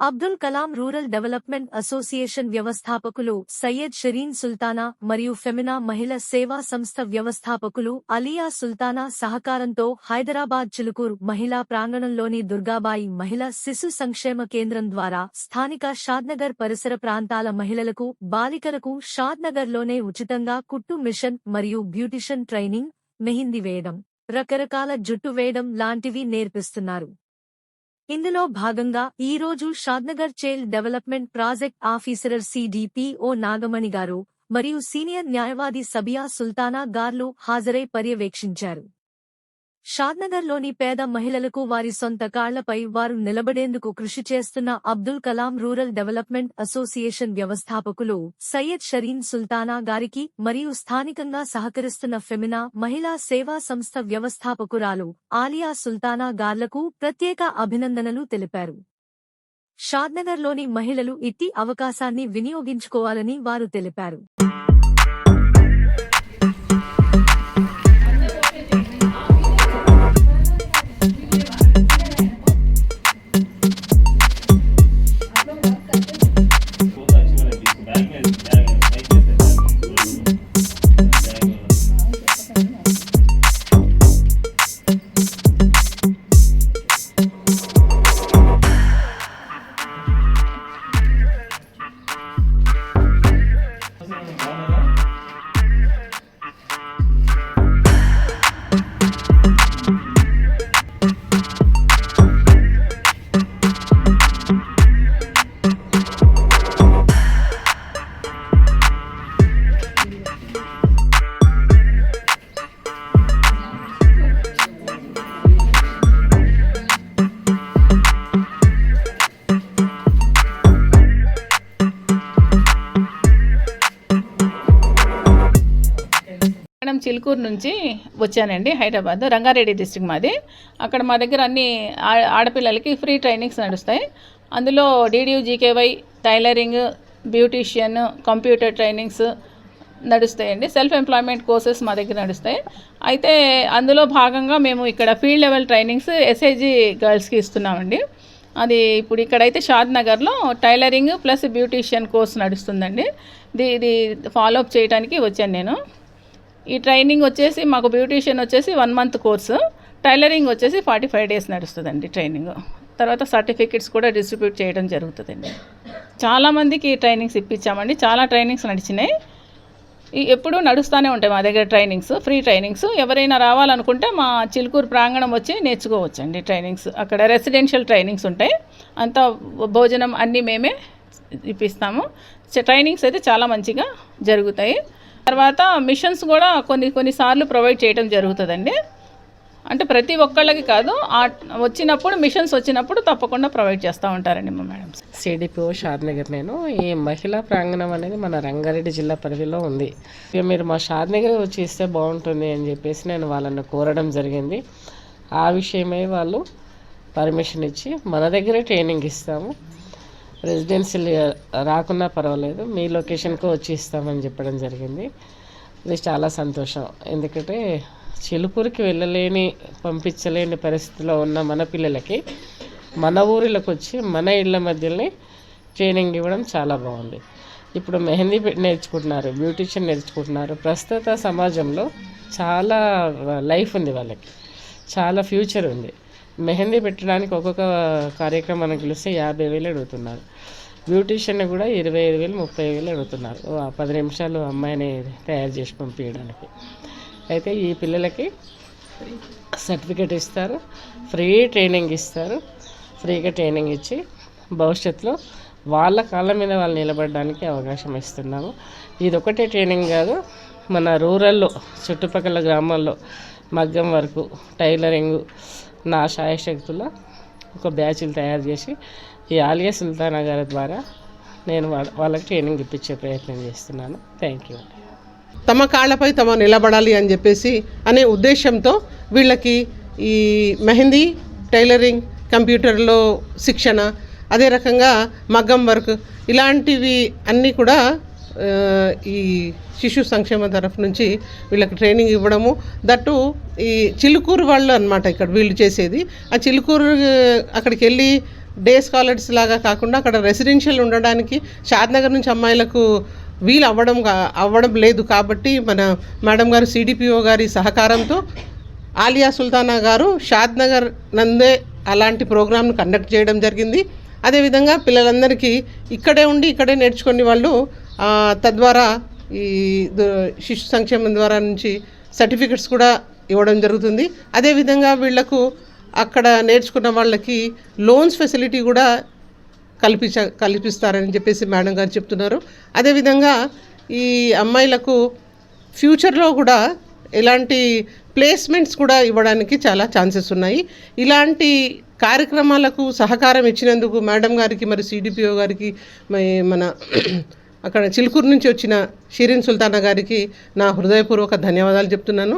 Abdul Kalam rural development association వ్యవస్థాపకులు సయ్యద్ షరీన్ సుల్తానా మరియు Femina మహిళ సేవా సంస్థ వ్యవస్థాపకులు అలియా సుల్తానా సహకారంతో హైదరాబాద్ చిలుకూర్ మహిళా ప్రాంగణంలోని దుర్గాబాయి మహిళ శిశు సంక్షేమ కేంద్రం ద్వారా స్థానిక షాద్నగర్ పరిసర ప్రాంతాల మహిళలకు బాలికలకు షాద్నగర్లోనే ఉచితంగా కుట్టు మిషన్ మరియు బ్యూటిషన్ ట్రైనింగ్ మెహిందీ వేయడం రకరకాల జుట్టు వేయడం లాంటివి నేర్పిస్తున్నారు. ఇందులో భాగంగా ఈ రోజు Shadnagar child development project officer CDPO Nagamani garu మరియు సీనియర్ న్యాయవాది సబియా సుల్తానా గార్లు హాజరై పర్యవేక్షించారు. షాద్నగర్లోని పేద మహిళలకు వారి సొంత కాళ్ళపై వారు నిలబడేందుకు కృషి చేస్తున్న Abdul Kalam rural development association వ్యవస్థాపకులు సయ్యద్ షరీన్ సుల్తానా గారికి మరియు స్థానికంగా సహకరిస్తున్న ఫెమినా మహిళా సేవా సంస్థ వ్యవస్థాపకురాలు ఆలియా సుల్తానా గార్లకు ప్రత్యేక అభినందనలు తెలిపారు. షాద్నగర్లోని మహిళలు ఇట్టి అవకాశాన్ని వినియోగించుకోవాలని వారు తెలిపారు. చిలుకూరు నుంచి వచ్చానండి హైదరాబాద్ రంగారెడ్డి డిస్టిక్ మాది. అక్కడ మా దగ్గర అన్ని ఆడపిల్లలకి ఫ్రీ ట్రైనింగ్స్ నడుస్తాయి. అందులో DDU GKY tailoring beautician computer trainings నడుస్తాయండి. Self employment courses మా దగ్గర నడుస్తాయి. అయితే అందులో భాగంగా మేము ఇక్కడ ఫీల్డ్ లెవెల్ ట్రైనింగ్స్ ఎస్ఐజీ గర్ల్స్కి ఇస్తున్నామండి. అది ఇప్పుడు ఇక్కడైతే షాద్ నగర్లో టైలరింగ్ ప్లస్ బ్యూటీషియన్ కోర్స్ నడుస్తుందండి. ఇది ఇది ఫాలో అప్ చేయడానికి వచ్చాను నేను. ఈ ట్రైనింగ్ వచ్చేసి మాకు బ్యూటీషియన్ వచ్చేసి వన్ మంత్ కోర్సు. టైలరింగ్ వచ్చేసి ఫార్టీ ఫైవ్ డేస్ నడుస్తుందండి ట్రైనింగ్. తర్వాత సర్టిఫికెట్స్ కూడా డిస్ట్రిబ్యూట్ చేయడం జరుగుతుందండి. చాలామందికి ట్రైనింగ్స్ ఇప్పించామండి. చాలా ట్రైనింగ్స్ నడిచినాయి. ఈ ఎప్పుడూ నడుస్తూనే ఉంటాయి మా దగ్గర ట్రైనింగ్స్ ఫ్రీ ట్రైనింగ్స్. ఎవరైనా రావాలనుకుంటే మా చిలుకూరు ప్రాంగణం వచ్చి నేర్చుకోవచ్చండి ట్రైనింగ్స్. అక్కడ రెసిడెన్షియల్ ట్రైనింగ్స్ ఉంటాయి. అంతా భోజనం అన్నీ మేమే ఇప్పిస్తాము. ట్రైనింగ్స్ అయితే చాలా మంచిగా జరుగుతాయి. తర్వాత మిషన్స్ కూడా కొన్ని కొన్నిసార్లు ప్రొవైడ్ చేయడం జరుగుతుందండి. అంటే ప్రతి ఒక్కళ్ళకి కాదు వచ్చినప్పుడు మిషన్స్ వచ్చినప్పుడు తప్పకుండా ప్రొవైడ్ చేస్తూ ఉంటారండి మా మేడం సిడిపిఓ షాద్నగర్ నేను. ఈ మహిళా ప్రాంగణం అనేది మన రంగారెడ్డి జిల్లా పరిధిలో ఉంది. ఇక మీరు మా షాద్నగర్ వచ్చి ఇస్తే బాగుంటుంది అని చెప్పేసి నేను వాళ్ళని కోరడం జరిగింది. ఆ విషయమై వాళ్ళు పర్మిషన్ ఇచ్చి మన దగ్గరే ట్రైనింగ్ ఇస్తాము. రెసిడెన్షియల్ రాకున్నా పర్వాలేదు. మీ లొకేషన్కి వచ్చి ఇస్తామని చెప్పడం జరిగింది. ఇది చాలా సంతోషం. ఎందుకంటే చిలుకూరికి వెళ్ళలేని పంపించలేని పరిస్థితిలో ఉన్న మన పిల్లలకి మన ఊరిలోకి వచ్చి మన ఇళ్ళ మధ్యలోనే ట్రైనింగ్ ఇవ్వడం చాలా బాగుంది. ఇప్పుడు మెహందీ నేర్చుకుంటున్నారు బ్యూటిషియన్ నేర్చుకుంటున్నారు. ప్రస్తుత సమాజంలో చాలా లైఫ్ ఉంది వాళ్ళకి. చాలా ఫ్యూచర్ ఉంది. మెహందీ పెట్టడానికి ఒక్కొక్క కార్యక్రమానికి పిలిస్తే యాభై వేలు అడుగుతున్నారు. బ్యూటీషియన్ కూడా ఇరవై ఐదు వేలు ముప్పై వేలు అడుగుతున్నారు. ఓ పది నిమిషాలు అమ్మాయిని తయారు చేసి పంపించడానికి. అయితే ఈ పిల్లలకి సర్టిఫికేట్ ఇస్తారు ఫ్రీ ట్రైనింగ్ ఇస్తారు. ఫ్రీగా ట్రైనింగ్ ఇచ్చి భవిష్యత్తులో వాళ్ళ కాళ్ళ మీద వాళ్ళు నిలబడడానికి అవకాశం ఇస్తున్నాము. ఇది ఒకటే ట్రైనింగ్ కాదు మన రూరల్లో చుట్టుపక్కల గ్రామాల్లో మగ్గం వరకు టైలరింగ్ నా శాయశక్తుల ఒక బ్యాచ్లు తయారు చేసి ఈ ఆలియా సుల్తానా గారి ద్వారా నేను వాళ్ళ వాళ్ళకి ట్రైనింగ్ ఇప్పించే ప్రయత్నం చేస్తున్నాను. Thank you. తమ కాళ్ళపై తమ నిలబడాలి అని చెప్పేసి అనే ఉద్దేశంతో వీళ్ళకి ఈ మెహందీ టైలరింగ్ కంప్యూటర్లో శిక్షణ అదే రకంగా మగ్గం వర్క్ ఇలాంటివి అన్నీ కూడా ఈ శిశు సంక్షేమ తరఫు నుంచి వీళ్ళకి ట్రైనింగ్ ఇవ్వడము. దట్టు ఈ చిలుకూరు వాళ్ళు అనమాట ఇక్కడ వీళ్ళు చేసేది. ఆ చిలుకూరు అక్కడికి వెళ్ళి డే స్కాలర్స్ లాగా కాకుండా అక్కడ రెసిడెన్షియల్ ఉండడానికి షాద్నగర్ నుంచి అమ్మాయిలకు వీలు అవ్వడం అవ్వడం లేదు కాబట్టి మన మేడం గారు సిడిపిఓ గారి సహకారంతో ఆలియా సుల్తానా గారు షాద్నగర్ నందే అలాంటి ప్రోగ్రామ్ను కండక్ట్ చేయడం జరిగింది. అదేవిధంగా పిల్లలందరికీ ఇక్కడే ఉండి ఇక్కడే నేర్చుకునే వాళ్ళు తద్వారా ఈ ద- శిశు సంక్షేమం ద్వారా నుంచి సర్టిఫికెట్స్ కూడా ఇవ్వడం జరుగుతుంది. అదేవిధంగా వీళ్ళకు అక్కడ నేర్చుకున్న వాళ్ళకి లోన్స్ ఫెసిలిటీ కూడా కల్పించ కల్పిస్తారని చెప్పేసి మేడం గారు చెప్తున్నారు. అదేవిధంగా ఈ అమ్మాయిలకు ఫ్యూచర్లో కూడా ఎలాంటి ప్లేస్మెంట్స్ కూడా ఇవ్వడానికి చాలా ఛాన్సెస్ ఉన్నాయి. ఇలాంటి కార్యక్రమాలకు సహకారం ఇచ్చినందుకు మేడం గారికి మరి సిడిపిఓ గారికి మరి మన అక్కడ చిలుకూరు నుంచి వచ్చిన షిరిన్ సుల్తానా గారికి నా హృదయపూర్వక ధన్యవాదాలు చెప్తున్నాను.